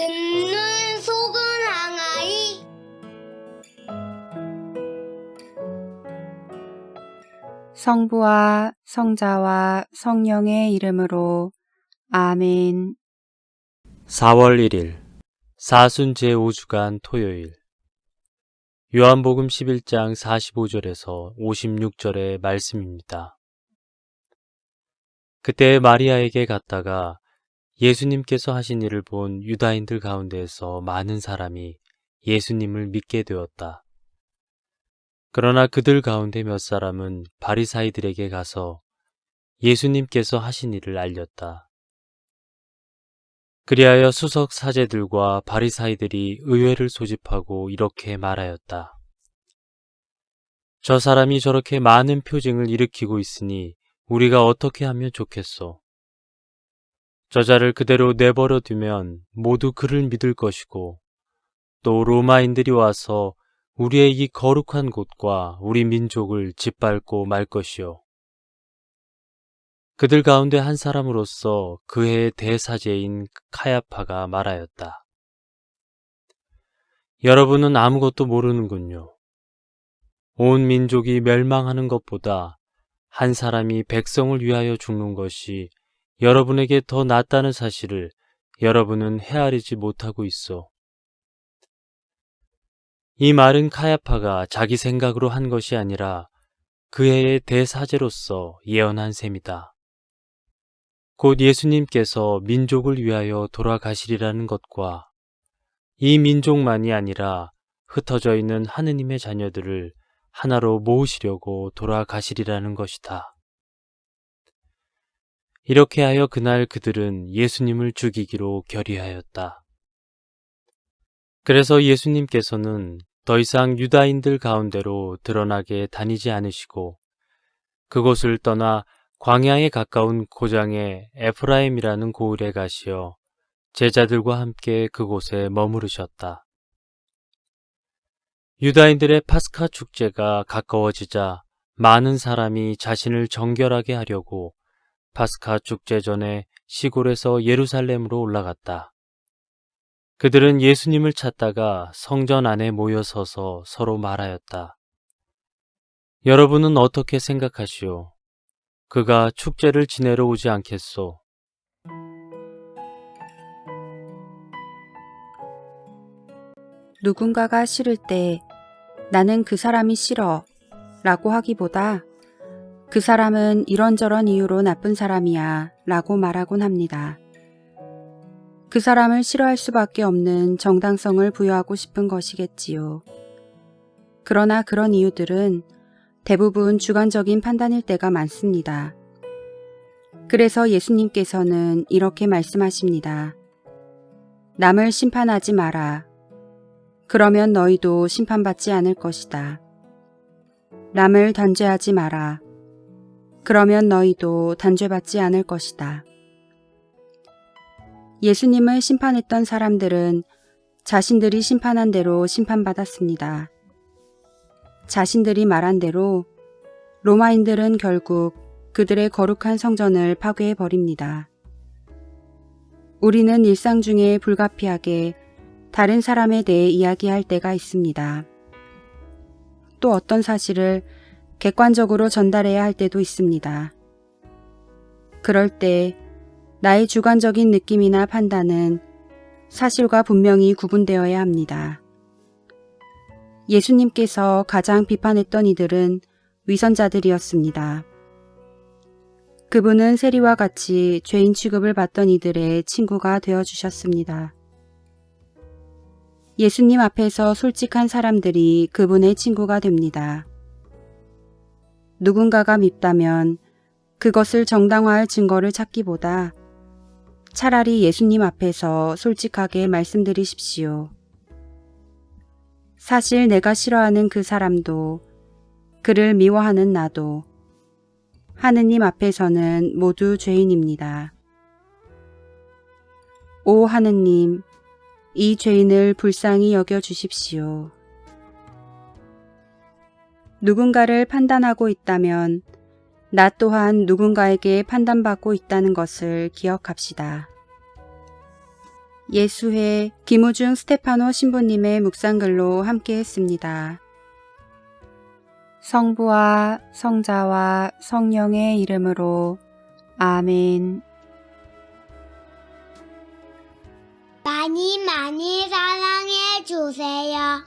듣는 속은 항아리 성부와 성자와 성령의 이름으로 아멘. 4월 1일 사순 제5주간 토요일 요한복음 11장 45절에서 56절의 말씀입니다. 그때 마리아에게 갔다가 예수님께서 하신 일을 본 유다인들 가운데에서 많은 사람이 예수님을 믿게 되었다. 그러나 그들 가운데 몇 사람은 바리사이들에게 가서 예수님께서 하신 일을 알렸다. 그리하여 수석 사제들과 바리사이들이 의회를 소집하고 이렇게 말하였다. 저 사람이 저렇게 많은 표징을 일으키고 있으니 우리가 어떻게 하면 좋겠소? 저자를 그대로 내버려 두면 모두 그를 믿을 것이고 또 로마인들이 와서 우리의 이 거룩한 곳과 우리 민족을 짓밟고 말 것이요. 그들 가운데 한 사람으로서 그 해의 대사제인 카야파가 말하였다. 여러분은 아무것도 모르는군요. 온 민족이 멸망하는 것보다 한 사람이 백성을 위하여 죽는 것이 여러분에게 더 낫다는 사실을 여러분은 헤아리지 못하고 있어. 이 말은 카야파가 자기 생각으로 한 것이 아니라 그 해의 대사제로서 예언한 셈이다. 곧 예수님께서 민족을 위하여 돌아가시리라는 것과 이 민족만이 아니라 흩어져 있는 하느님의 자녀들을 하나로 모으시려고 돌아가시리라는 것이다. 이렇게 하여 그날 그들은 예수님을 죽이기로 결의하였다. 그래서 예수님께서는 더 이상 유다인들 가운데로 드러나게 다니지 않으시고 그곳을 떠나 광야에 가까운 고장의 에프라임이라는 고을에 가시어 제자들과 함께 그곳에 머무르셨다. 유다인들의 파스카 축제가 가까워지자 많은 사람이 자신을 정결하게 하려고 파스카 축제 전에 시골에서 예루살렘으로 올라갔다. 그들은 예수님을 찾다가 성전 안에 모여 서서 서로 말하였다. 여러분은 어떻게 생각하시오? 그가 축제를 지내러 오지 않겠소? 누군가가 싫을 때 나는 그 사람이 싫어 라고 하기보다 그 사람은 이런저런 이유로 나쁜 사람이야 라고 말하곤 합니다. 그 사람을 싫어할 수밖에 없는 정당성을 부여하고 싶은 것이겠지요. 그러나 그런 이유들은 대부분 주관적인 판단일 때가 많습니다. 그래서 예수님께서는 이렇게 말씀하십니다. 남을 심판하지 마라. 그러면 너희도 심판받지 않을 것이다. 남을 단죄하지 마라. 그러면 너희도 단죄받지 않을 것이다. 예수님을 심판했던 사람들은 자신들이 심판한 대로 심판받았습니다. 자신들이 말한 대로 로마인들은 결국 그들의 거룩한 성전을 파괴해 버립니다. 우리는 일상 중에 불가피하게 다른 사람에 대해 이야기할 때가 있습니다. 또 어떤 사실을 객관적으로 전달해야 할 때도 있습니다. 그럴 때 나의 주관적인 느낌이나 판단은 사실과 분명히 구분되어야 합니다. 예수님께서 가장 비판했던 이들은 위선자들이었습니다. 그분은 세리와 같이 죄인 취급을 받던 이들의 친구가 되어 주셨습니다. 예수님 앞에서 솔직한 사람들이 그분의 친구가 됩니다. 누군가가 밉다면 그것을 정당화할 증거를 찾기보다 차라리 예수님 앞에서 솔직하게 말씀드리십시오. 사실 내가 싫어하는 그 사람도 그를 미워하는 나도 하느님 앞에서는 모두 죄인입니다. 오 하느님, 이 죄인을 불쌍히 여겨 주십시오. 누군가를 판단하고 있다면 나 또한 누군가에게 판단받고 있다는 것을 기억합시다. 예수회 김우중 스테파노 신부님의 묵상글로 함께 했습니다. 성부와 성자와 성령의 이름으로 아멘. 많이 많이 사랑해 주세요.